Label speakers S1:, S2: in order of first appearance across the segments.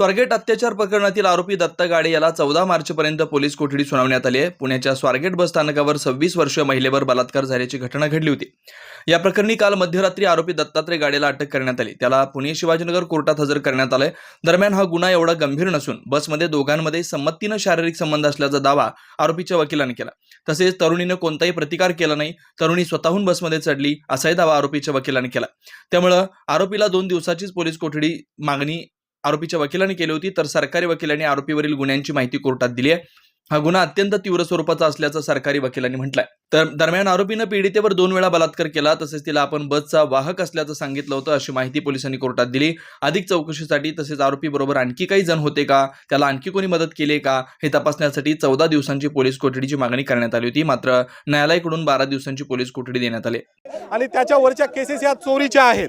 S1: स्वारगेट अत्याचार प्रकरणातील आरोपी दत्ता गाडे याला चौदा मार्चपर्यंत पोलीस कोठडी सुनावण्यात आली आहे. पुण्याच्या स्वारगेट बस स्थानकावर सव्वीस वर्षीय महिलेवर बलात्कार झाल्याची घटना घडली होती. या प्रकरणी काल मध्यरात्री आरोपी दत्तात्रय गाडेला अटक करण्यात आली. त्याला पुणे शिवाजीनगर कोर्टात हजर करण्यात आलंय. दरम्यान हा गुन्हा एवढा गंभीर नसून बसमध्ये दोघांमध्ये संमतीनं शारीरिक संबंध असल्याचा दावा आरोपीच्या वकिलांनी केला. तसेच तरुणीनं कोणताही प्रतिकार केला नाही. तरुणी स्वतःहून बसमध्ये चढली असाही दावा आरोपीच्या वकिलांनी केला. त्यामुळं आरोपीला दोन दिवसाचीच पोलीस कोठडी मागणी आरोपीच्या वकिलांनी केली होती. तर सरकारी वकिलांनी आरोपीवरील गुन्ह्यांची माहिती कोर्टात दिली आहे. हा गुन्हा अत्यंत तीव्र स्वरूपाचा असल्याचं सरकारी वकिलांनी म्हटलंय. तर दरम्यान आरोपीनं पीडितेवर दोन वेळा बलात्कार केला. तसेच तिला आपण बसचा वाहक असल्याचं सांगितलं होतं अशी माहिती पोलिसांनी कोर्टात दिली. अधिक चौकशीसाठी तसेच आरोपी बरोबर आणखी काही जण होते का? त्याला आणखी कोणी मदत केली का? हे तपासण्यासाठी चौदा दिवसांची पोलीस कोठडीची मागणी करण्यात आली होती. मात्र न्यायालयाकडून बारा दिवसांची पोलीस कोठडी देण्यात आली.
S2: आणि त्याच्यावरच्या केसेस या चोरीच्या आहेत.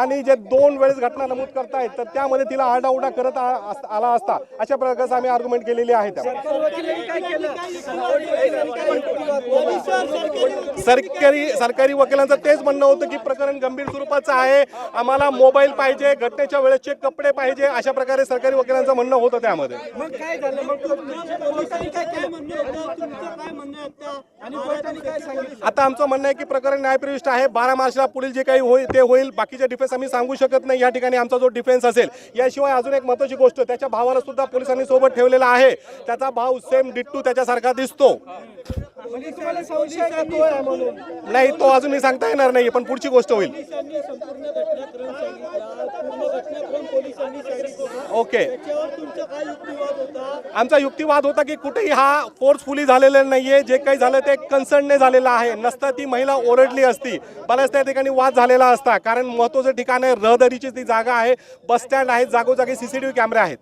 S2: आणि जे दोन वेळेस घटना नमूद करतायत तर त्यामध्ये तिला आरडाओरडा करत अस- आला असता. अशा प्रकारचं आम्ही आर्ग्युमेंट केलेली आहे त्या सरकारी सरकारी वकिलांचं तेच म्हणणं होतं की प्रकरण गंभीर स्वरूपाचं आहे. आम्हाला मोबाईल पाहिजे घटनेच्या वेळेसचे कपडे पाहिजे अशा प्रकारे सरकारी वकिलांचं म्हणणं होतं त्यामध्ये.
S3: आता
S2: आमचं म्हणणं आहे की प्रकरण न्यायप्रविष्ट आहे. बारा मार्चला पुढील जे काही होईल ते होईल. बाकीचे डिफेन्स आम्ही सांगू शकत नाही. या ठिकाणी आमचा जो डिफेन्स असेल याशिवाय अजून एक महत्वाची गोष्ट त्याच्या भावाला सुद्धा पोलिसांनी सोबत ठेवलेला आहे. त्याचा भाव सेम डिट्टू त्याच्यासारखा दिसतो.
S3: म्हणजे तुम्हाला संशय का तो आहे म्हणून
S2: नाही तो अजून मी सांगता येणार नाही पण पुढची गोष्ट होईल.
S3: पोलिसांनी संपूर्ण घटनाक्रम सांगितला पूर्ण घटनाक्रम पोलिसांनी सांगितला.
S2: ओके.
S3: त्याच्यावर तुमचा काय युक्तिवाद होता?
S2: आमचा युक्तिवाद होता की कुठेही हा फोर्सफुली झालेला नाहीये जे काही झालं ते कन्सर्नने झालेलं आहे. नसता ती महिला ओरडली असती. बऱ्याच त्या ठिकाणी वाद झालेला असता. कारण महत्वाचं ठिकाण आहे रहदारीची ती जागा आहे. बस स्टँड आहे जागोजागी सीसीटीव्ही कॅमेरे आहेत.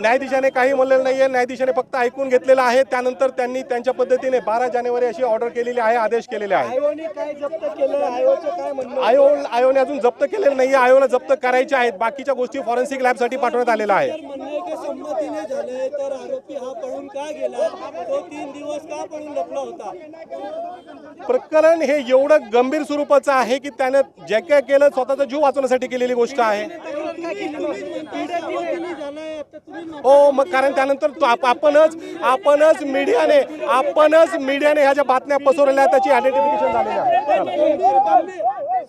S2: न्यायाधीशाने काही म्हणलेलं नाहीये. न्यायाधीशाने फक्त ऐकून घेतलेलं आहे. त्यानंतर त्यांनी त्यांच्या पद्धतीने बारा जानेवारी अशी ऑर्डर केलेली आहे आदेश केलेले आहे
S3: केलं?
S2: आयो आयोने अजून जप्त केलेलं नाहीये. आयोला जप्त करायच्या आहेत. बाकीच्या गोष्टी फॉरेन्सिक लॅबसाठी पाठवण्यात आलेल्या आहे
S3: तर म्हणणं आहे की संमतीने झालंय तर आरोपी हा पळून का गेला? तो तीन दिवस का पळून लपला होता?
S2: प्रकरण हे एवढं गंभीर स्वरूपाचं आहे की त्याने जे काय केलं स्वतःचा जीव वाचवण्यासाठी केलेली गोष्ट आहे हो मग कारण त्यानंतर तो आप- आपणच आपणच मीडियाने आपणच मीडियाने ह्या ज्या बातम्या पसरवल्या त्याची आयडेंटिफिकेशन झालेली आहे चला.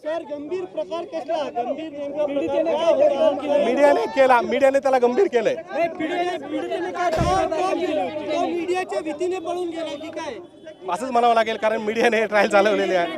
S3: सर गंभीर प्रकार कसला गंभीर नेमका पीडितेने काय केलं?
S2: मीडियाने केला मीडियाने त्याला गंभीर केलंय
S3: नाही, पीडितेने पीडितेने काय तक्रार केली तो मीडियाच्या भीतीने पळून गेला की काय
S2: असंच म्हणावं लागेल कारण मीडियाने ट्रायल चालवलेली आहे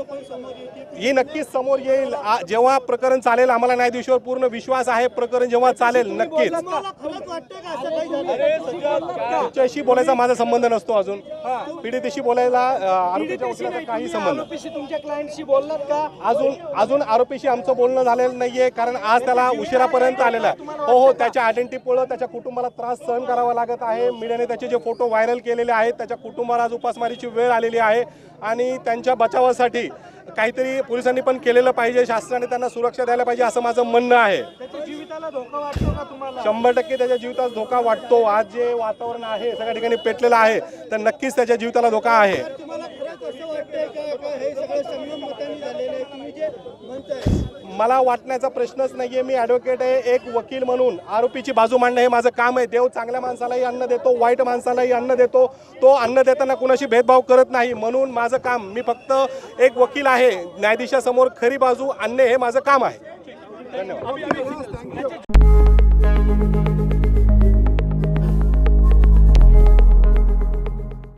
S3: ही
S2: ही नक्कीच समोर येईल. जेव्हा प्रकरण चालेल आम्हाला न्यायाधीशावर पूर्ण विश्वास आहे प्रकरण जेव्हा चालेल नक्कीच. तुमच्याशी बोलायचा माझा संबंध नसतो अजून. पीडितेशी बोलायला आरोपीच्या काही संबंध.
S3: आरोपीशी तुमच्या क्लायंटशी बोललात का?
S2: अजून अजून आरोपीशी आमचं बोलणं झालेलं नाहीये कारण आज त्याला उशिरापर्यंत आलेला आहे. हो हो त्याच्या आयडेंटिटीमुळे त्याच्या कुटुंबाला त्रास सहन करावा लागत आहे. मीडियाने त्याचे जे फोटो व्हायरल केलेले आहेत त्याच्या कुटुंबाला आज उपासमारीची वेळ आलेली आहे आणि त्यांच्या बचावासाठी काहीतरी पोलिसांनी पण केलेलं पाहिजे शासनाने त्यांना सुरक्षा द्यायला पाहिजे असं माझं म्हणणं आहे.
S3: त्याच्या जीविताला धोका वाटतो का तुम्हाला?
S2: शंभर टक्के त्याच्या जीवितास धोका वाटतो. आज जे वातावरण आहे सगळ्या ठिकाणी पेटलेलं आहे तर नक्कीच त्याच्या जीविताला धोका आहे.
S3: हे
S2: मला वाटण्याचा प्रश्नच नाहीये. मी ॲडव्होकेट आहे एक वकील म्हणून. आरोपीची बाजू मांडणं हे माझं काम आहे. देव चांगल्या माणसालाही अन्न देतो वाईट माणसालाही अन्न देतो. तो अन्न देताना कुणाशी भेदभाव करत नाही. म्हणून माझं काम मी फक्त एक वकील आहे. न्यायाधीशासमोर खरी बाजू आणणे हे माझं काम आहे. धन्यवाद.